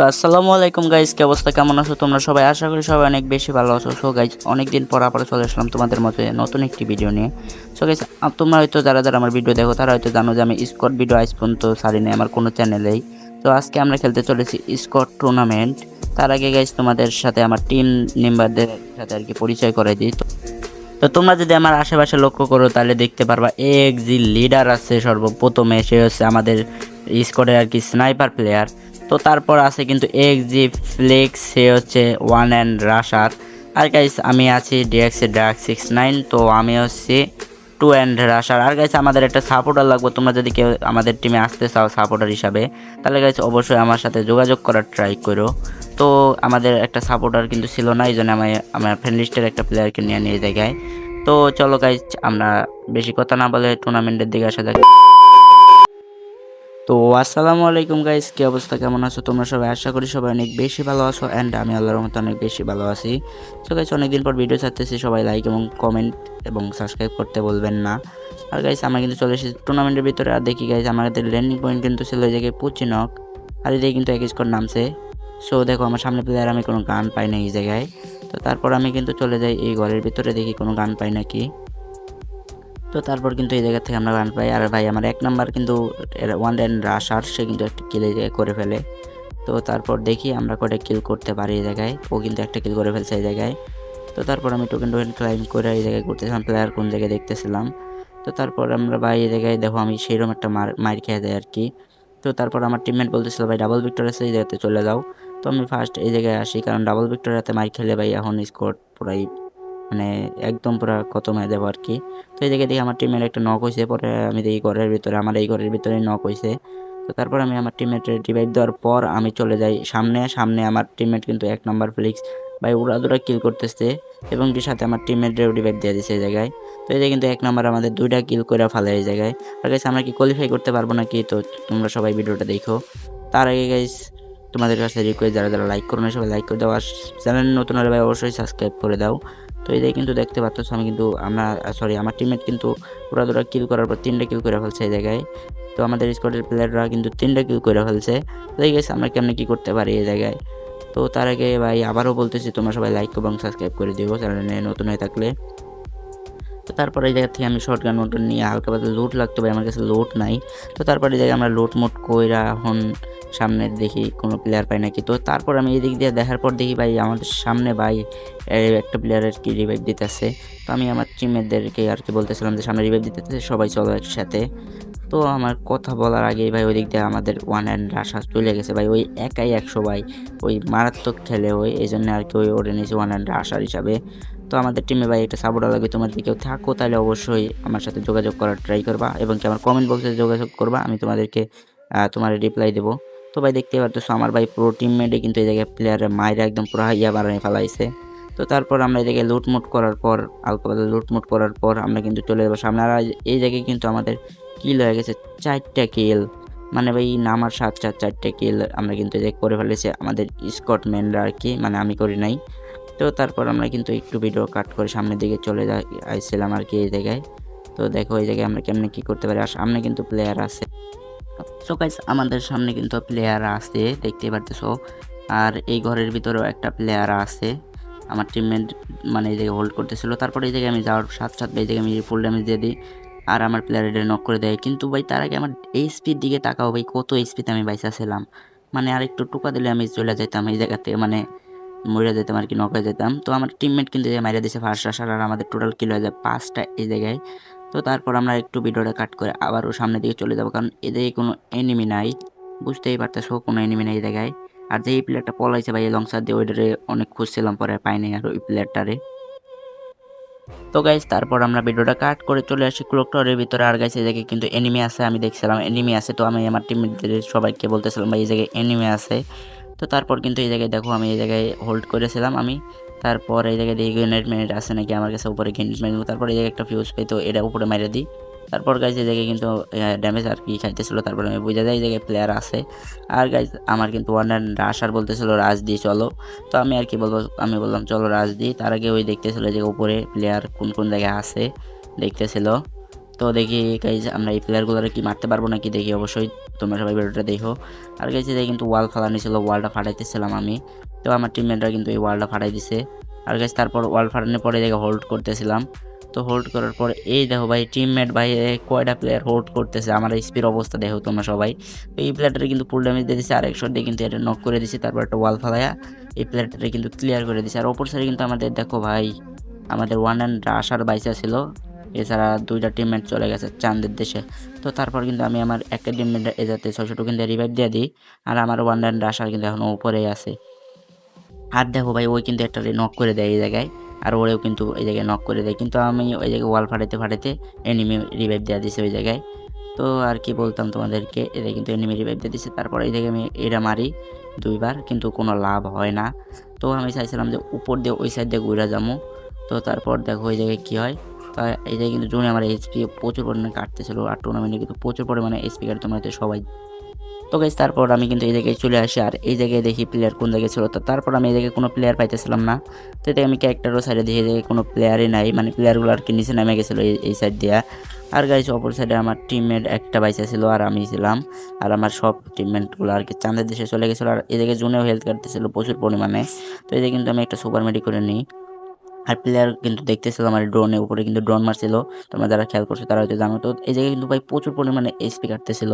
তো আসসালামু আলাইকুম গাইজ কি অবস্থা? কেমন আছো তোমরা সবাই? আশা করি সবাই অনেক বেশি ভালো আছো। সো গাইজ অনেকদিন পর আবার চলে আসলাম তোমাদের মধ্যে নতুন একটি ভিডিও নিয়ে। সো গাইজ তোমরা হয়তো যারা যারা আমার ভিডিও দেখো, তারা হয়তো জানো যে আমি স্কট ভিডিও আজ পর্যন্ত ছাড়ি নাই, আমার কোনো চ্যানেলেই তো আজকে আমরা খেলতে চলেছি স্কট টুর্নামেন্ট তার আগে গাইজ তোমাদের সাথে আমার টিম মেম্বারদের সাথে আর কি পরিচয় করে দিই। তো তোমরা যদি আমার আশেপাশে লক্ষ্য করো, তাহলে দেখতে পারবা এক জি লিডার আছে সর্বপ্রথমে। সে হচ্ছে আমাদের স্কোয়াডের আর কি স্নাইপার প্লেয়ার তো তারপর আছে কিন্তু এক্স জি ফ্লেক্স সে হচ্ছে ওয়ান অ্যান্ড রাশার আর গাইস আমি আছি ডিএক্সে ড্রাক সিক্স নাইন তো আমি হচ্ছে টু অ্যান্ড রাশার আর গাইস আমাদের একটা সাপোর্টার লাগবে, তোমরা যদি কেউ আমাদের টিমে আসতে চাও সাপোর্টার হিসাবে, তাহলে গাইস অবশ্যই আমার সাথে যোগাযোগ করার ট্রাই করো। তো আমাদের একটা সাপোর্টার কিন্তু ছিল না, এই জন্য আমি আমার ফ্রেন্ড লিস্টের একটা প্লেয়ারকে নিয়ে নিয়ে জায়গায় তো চলো গাইজ আমরা বেশি কথা না বলে টুর্নামেন্টের দিকে আসা যাক। তো আসসালামু আলাইকুম গাইস কি অবস্থা? কেমন আছো? তোমরা সবাই আশা করি সবাই অনেক বেশি ভালো আছো অ্যান্ড আমি আল্লাহর মতো অনেক বেশি ভালো আছি। তো গাইস অনেকদিন পর ভিডিও ছাড়তেছি, সবাই লাইক এবং কমেন্ট এবং সাবস্ক্রাইব করতে বলবেন না। আর গাইস আমরা কিন্তু চলে এসেছি টুর্নামেন্টের ভিতরে। আর দেখি গাইস আমাদের ল্যান্ডিং পয়েন্ট কিন্তু ছিল এই জায়গায় পুচিনক। আর এদিকে কিন্তু এক স্কোর নামছে। সো দেখো, আমার সামনে প্লেয়ার আমি কোনো গান পাই না এই জায়গায়। তো তারপর আমি কিন্তু চলে যাই এই ঘরের ভিতরে, দেখি কোনো গান পাই নাকি। তো তারপর কিন্তু এই জায়গা থেকে আমরা রান পাই। আর ভাই, আমার এক নাম্বার কিন্তু ওয়ান অ্যান্ড রাশার সে কিন্তু একটা কিল করে ফেলে। তো তারপর দেখি আমরা কটা কিল করতে পারি এই জায়গায়। ও কিন্তু একটা কিল করে ফেলছে এই জায়গায়। তো তারপর আমি টোকেন টোকেন ক্লাইম করে এই জায়গায় করতেছিলাম প্লেয়ার কোন জায়গায় দেখতেছিলাম। তো তারপর আমরা ভাই এই জায়গায় দেখো আমি সেইরকম একটা মার মার খেয়ে দেয় আর কি। তো তারপর আমার টিমমেট বলতেছিল, ভাই ডাবল ভিক্টর আছে, এই জায়গাতে চলে যাও। তো আমি ফার্স্ট এই জায়গায় আসি, কারণ ডাবল ভিক্টরিয়াতে মার খেলে ভাই এখন স্কোর পুরাই মানে একদম পুরো খতম হয়ে যাব আর কি তো জায়গায় দেখি আমার টিমের একটা নক হয়েছে পরে আমি দেখি ঘরের ভিতরে, আমার এই ঘরের ভিতরে নক হয়েছে তো তারপর আমি আমার টিমমেটের ডিভাইড দেওয়ার পর আমি চলে যাই সামনে। সামনে আমার টিমমেট কিন্তু এক নম্বর ফ্লিক্স ভাই উড়াদুরা কিল করতেছে এবং কি সাথে আমার টিমমেটেরও ডিভাইড দিয়ে দিচ্ছে এই জায়গায়। তো এই কিন্তু এক নম্বর আমাদের দুইটা কিল করে ফেলে এই জায়গায়। আর গাইস আমরা কি কোয়ালিফাই করতে পারব নাকি? তো তোমরা সবাই ভিডিওটা দেখো। তার আগে গাইস তোমাদের কাছে রিকোয়েস্ট যারা যারা লাইক করো না সবাই লাইক করে দাও। আর চ্যানেল নতুন হলে ভাই অবশ্যই সাবস্ক্রাইব করে দাও। তো এই কিন্তু দেখতে পাচ্ছ আমি কিন্তু আমরা সরি আমার টিমমেট কিন্তু ওরা দুটা কিল করার পর তিনটা কিল করে ফেলছে এই জায়গায়। তো আমাদের স্কোয়াডের প্লেয়াররা কিন্তু তিনটা কিল করে ফেলছে। তো এই গেছে আমরা কেমনি কী করতে পারি এই জায়গায়? তো তার আগে ভাই আবারও বলতেছি, তোমরা সবাই লাইক এবং সাবস্ক্রাইব করে দিও চ্যানেলে নতুন হয়ে থাকলে। তো তারপরে এই জায়গা থেকে আমি শর্ট গান মোটর নিয়ে হালকা পাতলা লোট লাগতো ভাই, আমার কাছে লোট নাই। তো তারপরে এই জায়গায় আমরা লোট মোট কইরা এখন সামনে দেখি কোনো প্লেয়ার পাই নাকি। তো তারপর আমি এই দিক দিয়ে দেখার পর দেখি ভাই, আমাদের সামনে ভাই একটা প্লেয়ারের কি রিভাইভ দিতেছে। তো আমি আমার টিমেদেরকে আর কি বলতেছিলাম যে, সামনে রিভাইভ দিতেছে, সবাই চলো একসাথে। তো আমার কথা বলার আগেই ভাই, ওই দিক দিয়ে আমাদের ওয়ান অ্যান্ড রাশা চলে গেছে ভাই। ওই একাই একশো ভাই। ওই মারাত্মক খেলে, ওই এই জন্য আর কি ওই ওরে নিয়েছে ওয়ান অ্যান্ড রাশার হিসাবে। তো আমাদের টিমে ভাই একটা সাপোর্টার লাগবে। যদি কেউ থাকো, তাহলে অবশ্যই আমার সাথে যোগাযোগ করার ট্রাই করবা এবং কি আমার কমেন্ট বক্সে যোগাযোগ করবা, আমি তোমাদেরকে তোমার রিপ্লাই দেবো। তো ভাই দেখতে পারতেছো আমার ভাই পুরো টিমমেটে কিন্তু এই জায়গায় প্লেয়ারের মায়েরা একদম পুরো ইয়া বাড়ানি ফেলাইছে। তো তারপর আমরা এই জায়গায় লুটমুট করার পর আলকোবাদে লুটমুট করার পর আমরা কিন্তু চলে যাব সামনে। আর এই জায়গায় কিন্তু আমাদের কিল হয়ে গেছে চারটা কিল মানে ভাই, নামার সাত সাত চারটে কিল আমরা কিন্তু জায়গায় করে ফেলেছি আমাদের স্কটম্যানরা আর কি মানে আমি করি নাই। তো তারপর আমরা কিন্তু একটু ভিডিও কাট করে সামনের দিকে চলে যাই, আইছিলাম আর কি এই জায়গায়। তো দেখো এই জায়গায় আমরা কেমনে কী করতে পারি, আর সামনে কিন্তু প্লেয়ার আছে। সো গাইস আমাদের সামনে কিন্তু প্লেয়ার আছে, দেখতে পারতেছো। আর এই ঘরের ভিতরেও একটা প্লেয়ার আছে। আমার টিমমেট মানে এই জায়গায় হোল্ড করতেছিল। তারপরে এই জায়গায় আমি যাওয়ার সাথে সাথে এই জায়গায় আমি ফুল ড্যামেজ দিয়ে দিই। আর আমার প্লেয়ার এটা নক করে দেয়। কিন্তু ভাই, তার আগে আমার এই স্পিড দিকে তাকাও ভাই, কত স্পিডে আমি বাইসা ছিলাম। মানে আর একটু টুকা দিলে আমি চলে যেতাম এই জায়গাতে মানে মরে যেতাম আর কি নক হয়ে যেতাম তো আমার টিমমেট কিন্তু মাইরে দিয়েছে ফার্স্ট আসার আর আমাদের টোটাল কিল হয়ে যায় পাঁচটা এই জায়গায়। তো তারপর আমরা একটু ভিডিওটা কাট করে আবারও সামনের দিকে চলে যাব, কারণ এদিকে কোনো এনিমি নাই। বুঝতেই পারতেছো, কোনো এনিমি নাই এই জায়গায়। আর যে এই প্লেয়ারটা পলাইছে ভাই, লং সার দিয়ে, ওইটারে অনেক খুঁজছিলাম পরে পাই নাই আর ওই প্লেয়ারটারে তো গাইজ তারপর আমরা ভিডিওটা কাট করে চলে আসি ক্লোকটরের ভিতরে। আর গাইছে এই জায়গায় কিন্তু এনিমি আছে, আমি দেখছিলাম এনিমি আছে। তো আমি আমার টিমমেটদের সবাইকে বলতেছিলাম, ভাই, এই জায়গায় এনিমি আছে। তো তারপর কিন্তু এই জায়গায় দেখো, আমি এই জায়গায় হোল্ড করেছিলাম আমি। তারপর এই জায়গায় দেখি গ্রেনেড মেনেড আছে নাকি? আমার কাছে উপরে গ্রেনেড মেনেড তারপর এই জায়গায় একটা ফিউজ পাই, তো এটা উপরে মেরে দিই। তারপর গাইজ এই জায়গায় কিন্তু ড্যামেজ আর কি খাইতেছিল। তারপর আমি বুঝে যাই এই জায়গায় প্লেয়ার আছে। আর গাইজ আমার কিন্তু ওয়ান অ্যান্ড রাশার বলতেছিল, রাজ দি, চলো। তো আমি আর কি বলব, আমি বললাম, চলো, রাজ দি। তার আগে ওই দেখতেছিল যে উপরে প্লেয়ার কোন কোন জায়গায় আছে, দেখতেছিল। তো দেখি গাইজ আমরা এই প্লেয়ারগুলোর কি মারতে পারব নাকি দেখি, অবশ্যই তোমরা সবাই ভিডিওটা দেখো। আর গাইজ এই কিন্তু ওয়াল ফালানি ছিল ওয়ালটা ফাটাইতেছিলাম আমি। তো আমার টিমমেটরা কিন্তু এই ওয়ালটা ফাটাই দিছে। আর গাইজ তারপর ওয়াল ফাটানোর পরে দেখে হোল্ড করতেছিলাম। তো হোল্ড করার পর, এই দেখো ভাই টিমমেট ভাই কয়টা প্লেয়ার হোল্ড করতেছে? আমার স্পির অবস্থা দেখো তোমরা সবাই। তো এই প্লেয়ারটা কিন্তু ফুল ড্যামেজ দিয়ে দিচ্ছে আর এক শট দিয়ে কিন্তু এটা নক করে দিচ্ছে তারপর একটা ওয়াল ফালায়া এই প্লেয়ারটা কিন্তু ক্লিয়ার করে দিচ্ছে আর অপর সাইডে কিন্তু আমাদের দেখো ভাই, আমাদের ওয়ান অ্যান্ড আসার বাইসা ছিল, এছাড়া দুইটা টিমমেট চলে গেছে চান্দের দেশে। তো তারপর কিন্তু আমি আমার একটা টিমমেট এ যাতে ছয়শো টোকেন দিয়ে রিভাইভ দিয়ে দিই, আর আমার ওয়ান অ্যান্ড আসার কিন্তু এখনও উপরেই আছে। আর দেখো ভাই ওই কিন্তু একটা নক করে দেয় এই জায়গায়। আর ওরেও কিন্তু ওই জায়গায় নক করে দেয়। কিন্তু আমি ওই জায়গায় ওয়াল ফাটাইতে ফাটাইতে এনিমি রিভাইভ দেওয়া দিছে ওই জায়গায়। তো আর কি বলতাম তোমাদেরকে এদের কিন্তু এনিমি রিভাইভ দিয়ে দিচ্ছে তারপর এই জায়গায় আমি এটা মারি দুইবার, কিন্তু কোনো লাভ হয় না। তো আমি চাইছিলাম যে উপর দিয়ে ওই সাইড দিয়ে ঘুরে যাব তো তারপর দেখো ওই জায়গায় কী হয়? তা এই জায়গায় কিন্তু জোনে আমার এইচপি প্রচুর পরিমাণে কাটতেছিল। আর টুর্নামেন্টে কিন্তু প্রচুর পরিমাণে এইচপি কাটতে। তোমরা তো সবাই তো গাইজ তারপর আমি কিন্তু এই জায়গায় চলে আসি। আর এই জায়গায় দেখি প্লেয়ার কোন জায়গায় ছিল। তো তারপর আমি এই জায়গায় কোনো প্লেয়ার পাইতেছিলাম না। তো এতে আমি ক্যারেক্টারও সাইডে দেখি যে কোনো প্লেয়ারই নাই। মানে প্লেয়ারগুলো আর কি নিচে নেমে গেছিল এই সাইড দিয়ে। আর গাইজ অপর সাইডে আমার টিমমেট একটা বাইসা ছিল আর আমি ছিলাম। আর আমার সব টিমমেটগুলো আর কি চাঁদের দেশে চলে গেছিল। আর জায়গায় জোনেও হেলথ কাটতেছিল প্রচুর পরিমাণে। তো জায়গায় কিন্তু আমি একটা সুপার মেডি করে নিই। আর প্লেয়ার কিন্তু দেখতেছিল আমার ড্রোনের উপরে কিন্তু ড্রোন মারছিল। তোমরা যারা খেয়াল করছ তারা হয়তো জানো। তো এই জায়গায় কিন্তু ভাই প্রচুর পরিমাণে এইচপি কাটতেছিল।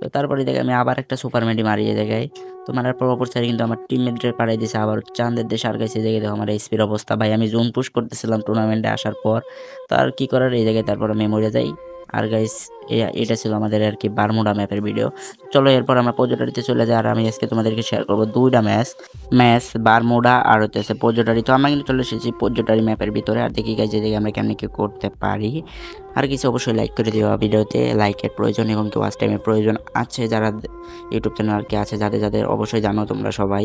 তো তারপরে দেখে আমি আবার একটা সুপার মেডি মারি এই জায়গায়। তো মারার পর অপর সাইডে কিন্তু আমার টিমমেটদের পাড়াই দিয়েছে আবার চাঁদের দেশে আর গেছে এই জায়গায়। দেখো আমার এইচপির অবস্থা। ভাই আমি জোন পুশ করতেছিলাম টুর্নামেন্টে আসার পর। তো আর কী করার এই জায়গায়? তারপর মরে যাই। আর গাইস এটা ছিল আমাদের আর কি বারমুডা ম্যাপের ভিডিও চলো এরপর আমরা পর্যটনীতে চলে যাই, আর আমি আজকে তোমাদেরকে শেয়ার করব দুইটা ম্যাচ ম্যাচ বারমুডা আর হচ্ছে পর্যটনী তো আমরা কিন্তু চলে এসেছি পর্যটনী ম্যাপের ভিতরে, আর দেখি গাইজ এদিকে আমরা কেমন কি করতে পারি। আর কিছু অবশ্যই লাইক করে দেওয়া ভিডিওতে লাইকের প্রয়োজন এবং কি ওয়াচ টাইমের প্রয়োজন আছে যারা ইউটিউব চ্যানেল আর কি আছে, যাদের যাদের অবশ্যই জানো তোমরা সবাই।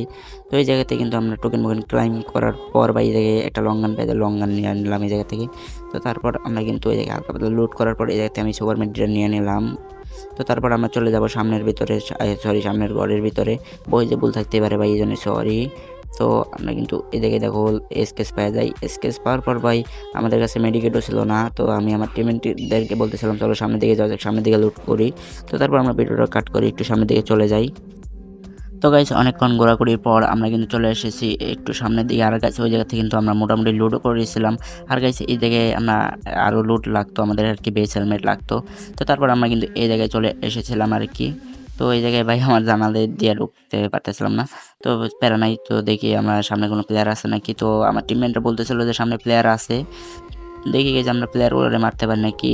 তো এই জায়গাতে কিন্তু আমরা টোকেন মোকেন ক্লাইম করার পর বা এই জায়গায় একটা লং গান পেয়ে লং গান নিয়ে নিলাম এই জায়গা থেকে। তো তারপর আমরা কিন্তু এই জায়গায় হালকা লুট করার পর এই জায়গাতে আমি সুপার মেডিটা নিয়ে নিলাম। তো তারপর আমরা চলে যাব সামনের ভিতরে সরি সামনের ঘরের ভিতরে। বই যে ভুল থাকতে পারে ভাই, এই জন্য সরি তো আমরা কিন্তু এদিকে দেখো স্কেচ পাওয়া যায়। স্কেচ পাওয়ার পর ভাই, আমাদের কাছে মেডিকেটও ছিল না। তো আমি আমার টিমেন্টদেরকে বলতেছিলাম, চলো সামনের দিকে যাওয়া যাক, সামনের দিকে লুট করি। তো তারপর আমরা ভিডিওটা কাট করি, একটু সামনের দিকে চলে যাই। তো গাইস অনেকক্ষণ ঘোরাঘুরির পর আমরা কিন্তু চলে এসেছি একটু সামনের দিকে। আর গাছ ওই জায়গা থেকে কিন্তু আমরা মোটামুটি লুটও করেছিলাম। আর গাইছে এই জায়গায় আমরা আরও লুট লাগতো, আমাদের আর কি বেস হেলমেট লাগতো। তো তারপর আমরা কিন্তু এই জায়গায় চলে এসেছিলাম আর কি। তো এই জায়গায় ভাই আমার জানালে দিয়ে ঢুকতে পারতেছিলাম না। তো প্যারা নাই, তো দেখি আমার সামনে কোনো প্লেয়ার আছে নাকি। তো আমার টিমমেটরা বলতেছিল যে সামনে প্লেয়ার আছে। দেখি গেছি আমরা প্লেয়ার ওরে মারতে পারি নাকি?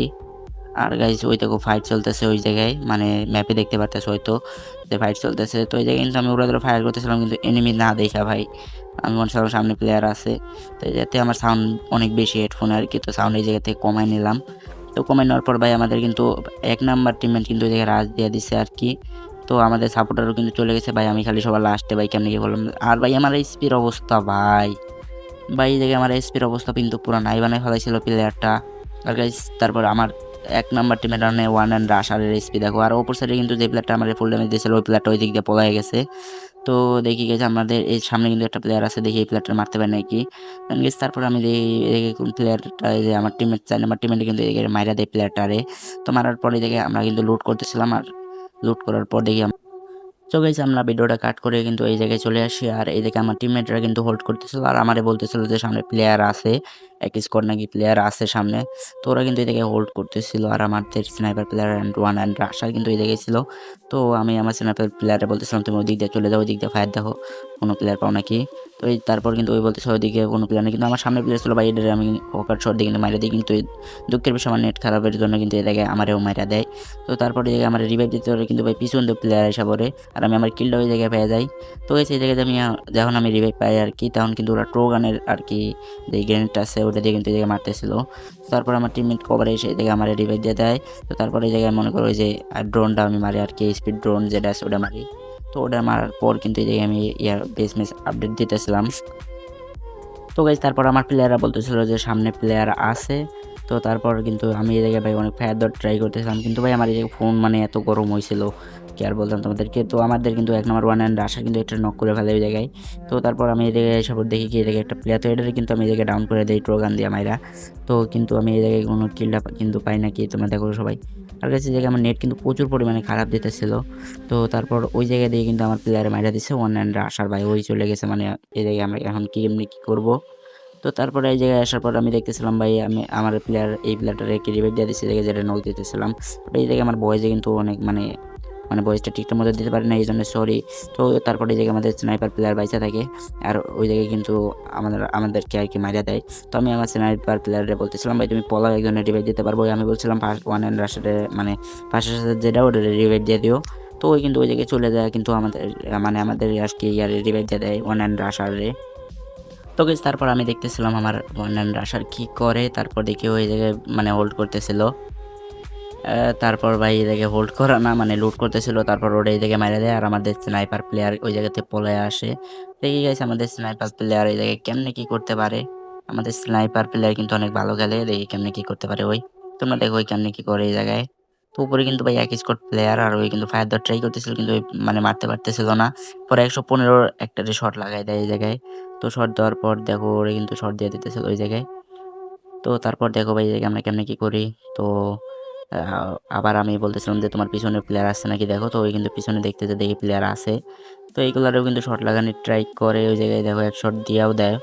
আর গাইজ ওই দেখো ফাইট চলতেছে ওই জায়গায় মানে ম্যাপে দেখতে পারতেছে হয়তো যে ফাইট চলতেছে। তো ওই জায়গায় কিন্তু আমি ওরা ধরে ফায়ার করতেছিলাম কিন্তু এনিমি না দেখা ভাই। আমি মনে ছিলাম সামনে প্লেয়ার আছে। তো যাতে আমার সাউন্ড অনেক বেশি হেডফোন আর কি, তো সাউন্ড এই জায়গা থেকে কমাই নিলাম। তো কমাই নেওয়ার পর ভাই আমাদের কিন্তু এক নাম্বার টিমমেট কিন্তু ওই জায়গায় রাজ দিয়ে দিচ্ছে আর কি। তো আমাদের সাপোর্টারও কিন্তু চলে গেছে ভাই, আমি খালি সবার লাস্টে ভাই কেমনি কি বললাম। আর ভাই আমার স্পির অবস্থা ভাই। ভাই এই জায়গায় আমার স্পির অবস্থা কিন্তু পুরো নাই বানায় ফেলাইছিল প্লেয়ারটা আর গাইস তারপর আমার এক নাম্বার টিমের রানে ওয়ান অ্যান্ড রাশারের স্পি দেখো। আর ওপর সাইডে কিন্তু যে প্লেয়ারটা আমাদের ফুল ড্যামেজ দিয়েছিল, ওই প্লেয়ারটা ওই দিক দিয়ে পলাই গেছে। তো দেখি গেছে, আমাদের এই সামনে কিন্তু একটা প্লেয়ার আছে, দেখি এই প্লেয়ারটা মারতে পারে নাকি। গেছে তারপর আমি দেখি কোন প্লেয়ারটা যে আমার টিমের চাই আমার টিমের কিন্তু এদিকে মাইরা দেয় প্লেয়ারটারে তো মারার পরে দেখে আমরা কিন্তু লুট করতেছিলাম আর লুট করার পর দেখি তো গেছে আমরা ভিডিওটা কাট করে কিন্তু এই জায়গায় চলে আসি। আর এই দিকে আমার টিমমেটরা কিন্তু হোল্ড করতেছিল আর আমারে বলতেছিল যে সামনে প্লেয়ার আছে। এক স্কোর নাকি প্লেয়ার আছে সামনে। তো ওরা কিন্তু জায়গায় হোল্ড করতেছিল। আর আমাদের sniper player and one and rusher কিন্তু জায়গায় ছিল। তো আমি আমার স্নাইপার প্লেয়ারে বলতেছিলাম, তুমি ওই দিক দিয়ে চলে যাও ওই দিক দিয়ে ফায়ার দেখো। কোনো প্লেয়ার পাও নাকি? তো এই তারপর কিন্তু ওই বলতেছে, ওইদিকে কোনো প্লেয়ার নেই। কিন্তু আমার সামনে প্লেয়ার ছিল বা এদের আমি ওকার শট দিয়ে কিন্তু মাইরে দিই। কিন্তু দুঃখের বিষয়, আমার নেট খারাপের জন্য কিন্তু এদিকে আমারও মাইরা দেয়। তো তারপরে আমার রিভাইভ দিতে পারে কিন্তু ভাই পিছন দিয়ে প্লেয়ার এসে পড়ে। আর আমি আমার কিলটা ওই জায়গায় পেয়ে যাই। তো সেই জায়গায় আমি, যখন আমি রিভাইভ পাই আর কি, তখন কিন্তু ওরা ট্রোগানের আর কি, যে গ্রেনেডটা আছে ওটা দিয়ে কিন্তু এই জায়গায় মারতেছিল। তারপর আমার টিমমেট কভারে এসে এই জায়গায় আমার রিভাইভ দিয়ে দেয়। তো তারপরে এই জায়গায় মনে করো যে ড্রোনটা আমি মারি আর কি স্পিড ড্রোন যেটা আছে ওটা মারি। তো ওটা মারার পর কিন্তু এই জায়গায় আমি ইয়ার বেস ম্যাচ আপডেট দিতেছিলাম। তো গাইজ তারপর আমার প্লেয়াররা বলতেছিল যে সামনে প্লেয়ার আছে। তো তারপর কিন্তু আমি এই জায়গায় ভাই অনেক ফায়ার দর ট্রাই করতেছিলাম। কিন্তু ভাই আমার এই জায়গায় ফোন মানে এত গরম হয়েছিল কি আর বলতাম তোমাদেরকে? তো আমাদের কিন্তু এক নম্বর ওয়ান অ্যান্ড আশা কিন্তু এটা নক করে ফেলে ওই জায়গায়। তো তারপর আমি এই জায়গায় এসে দেখি কি, এই জায়গায় একটা প্লেয়ার তো এটারে কিন্তু আমি এই জায়গায় ডাউন করে দিই ট্রোগান দিয়ে মাইরা। তো কিন্তু আমি এই জায়গায় কোনো কিলটা কিন্তু পাই না কি, তোমরা দেখো সবাই। আর কাছে জায়গায় আমার নেট কিন্তু প্রচুর পরিমাণে খারাপ দিতেছিল। তো তারপর ওই জায়গা দিয়ে কিন্তু আমার প্লেয়ারে মাইরা দিচ্ছে ওয়ান অ্যান্ড আসার ভাই ওই চলে গেছে মানে এই জায়গায় আমরা এখন কি এমনি কী করব? তো তারপরে এই জায়গায় আসার পর আমি দেখতেছিলাম, ভাই, আমি, আমার প্লেয়ার এই প্লেয়ারটাকে রিভাইভ দিয়ে দিচ্ছি জায়গায় যেটা নক দিতেছিলাম। এই জায়গায় আমার বয়েজে কিন্তু অনেক মানে মানে বয়েসটা ঠিকঠাক মতো দিতে পারে না এই জন্য সরি তো তারপরে এই জায়গায় আমাদের স্নাইপার প্লেয়ার বাইচা থাকে, আর ওই জায়গায় কিন্তু আমাদের, আমাদেরকে আর কি মারিয়া দেয়। তো আমি আমার স্নাইপার প্লেয়ারে বলতেছিলাম, ভাই, তুমি পলাও একজনের রিভাইভ দিতে পারব। আমি বলছিলাম ফার্স্ট ওয়ান অ্যান্ড রাশারে মানে ফার্স্টের সাথে যেটা, ওটা রিভাইভ দিয়ে দিও। তো ওই কিন্তু ওই জায়গায় চলে যায়, কিন্তু আমাদের মানে আমাদের আজকে ইয়ার রিভাইভ দিয়ে দেয় ওয়ান অ্যান্ড রাশারে তো গেছ তারপর আমি দেখতেছিলাম আমার অ্যান্ড রাশার কী করে, তারপর দেখি ওই জায়গায় মানে হোল্ড করতেছিল। তারপর ভাই জায়গায় হোল্ড করা না মানে লুট করতেছিল, তারপর ওটা এই জায়গায় মারা দেয় আর আমাদের স্নাইপার প্লেয়ার ওই জায়গাতে পলে আসে। দেখি গেছে আমাদের স্নাইপার প্লেয়ার এই জায়গায় কেমনে কি করতে পারে? আমাদের স্নাইপার প্লেয়ার কিন্তু অনেক ভালো খেলে, দেখি কেমনে কি করতে পারে ওই। তোমরা দেখো ওই কেমনে কি করে এই জায়গায়। তো উপরে কিন্তু ভাই এক স্কট প্লেয়ার আর ওই কিন্তু ফায়ার দেওয়ার ট্রাই করতেছিল, কিন্তু মানে মারতে পারতেছিল না। পরে একশো পনেরোর একটা শট লাগাই দেয় এই জায়গায়। তো শর্ট দেওয়ার পর দেখো ওরা কিন্তু শর্ট দিয়ে দিতেছে ওই জায়গায়। তো তারপর দেখো ভাই জায়গায় আমরা কেমনে কী করি? তো আবার আমি বলতেছিলাম যে তোমার পিছনে প্লেয়ার আসছে নাকি দেখো? তো ওই কিন্তু পিছনে দেখতে যে দেখি প্লেয়ার আছে। তো এইগুলারও কিন্তু শট লাগানোর ট্রাই করে ওই জায়গায় দেখো এক শর্ট দিয়েও দেয়।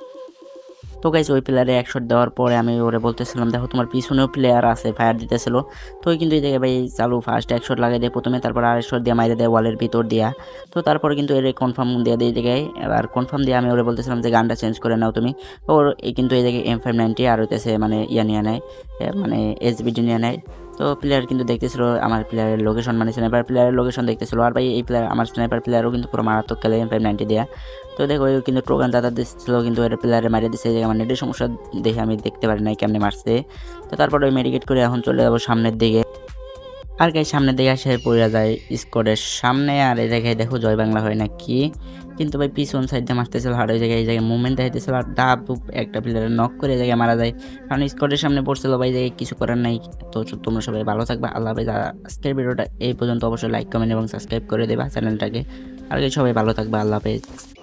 তো গাইজ ওই প্লেয়ারে এক শট দেওয়ার পরে আমি ওরে বলতেছিলাম, দেখো, তোমার পিছনেও প্লেয়ার আছে ফায়ার দিতেছিল। তো কিন্তু এই জায়গায় ভাই চালু ফার্স্ট এক শট লাগাই দেয় প্রথমে, তারপর আর শট দিয়ে মাইরে দেয় ওয়ালের ভিতর দিয়া। তো তারপর কিন্তু এর কনফার্ম দিয়ে দিয়ে জায়গায়। আর কনফার্ম দিয়ে আমি ওরে বলতেছিলাম যে, গানটা চেঞ্জ করে নাও তুমি। ওর এই কিন্তু এই জায়গায় এম ফাইভ নাইনটি আর হইতেছে মানে ইয়া নিয়ে নেয় মানে এস বিডি নিয়ে নেয়। তো প্লেয়ার কিন্তু দেখতেছিল, আমার প্লেয়ারের লোকেশন মানে স্নাইপার প্লেয়ারের লোকেশন দেখতেছিল। আর ভাই এই প্লেয়ার আমার স্নাইপার প্লেয়ারও কিন্তু পুরো মারাত্মক খেলে এম ফাইভ নাইনটি দেওয়া তো দেখো কিন্তু টোকান দাদা দিচ্ছিল, কিন্তু এর প্লেয়ারে মারিয়ে দিচ্ছে জায়গায় আমার নেটের সমস্যা দেখে আমি দেখতে পারি নাই কেমনে মারছে। তো তারপর ওই মেডিকেট করে এখন চলে যাব সামনের দিকে। আর গাই সামনের দিকে আসে পড়ে যায় স্কোরের সামনে, আর এই জায়গায় দেখো জয় বাংলা হয় না কি কিন্তু ভাই, পিছন সাইড দিয়ে মারতেছিল, আর ওই জায়গায়, এই জায়গায় মুভমেন্ট দেখাইতেছিল, আর ডাব একটা প্লেয়ার নক করে এই জায়গায় মারা যায়। কারণ স্কোরের সামনে পড়ছিল, ভাই জায়গায় কিছু করার নাই। তো তোমরা সবাই ভালো থাকবে, আল্লাহ আর আজকের ভিডিওটা এই পর্যন্ত, অবশ্যই লাইক কমেন্ট এবং সাবস্ক্রাইব করে দেবা চ্যানেলটাকে। আর কি সবাই ভালো থাকবে, আল্লাহ হাফেজ।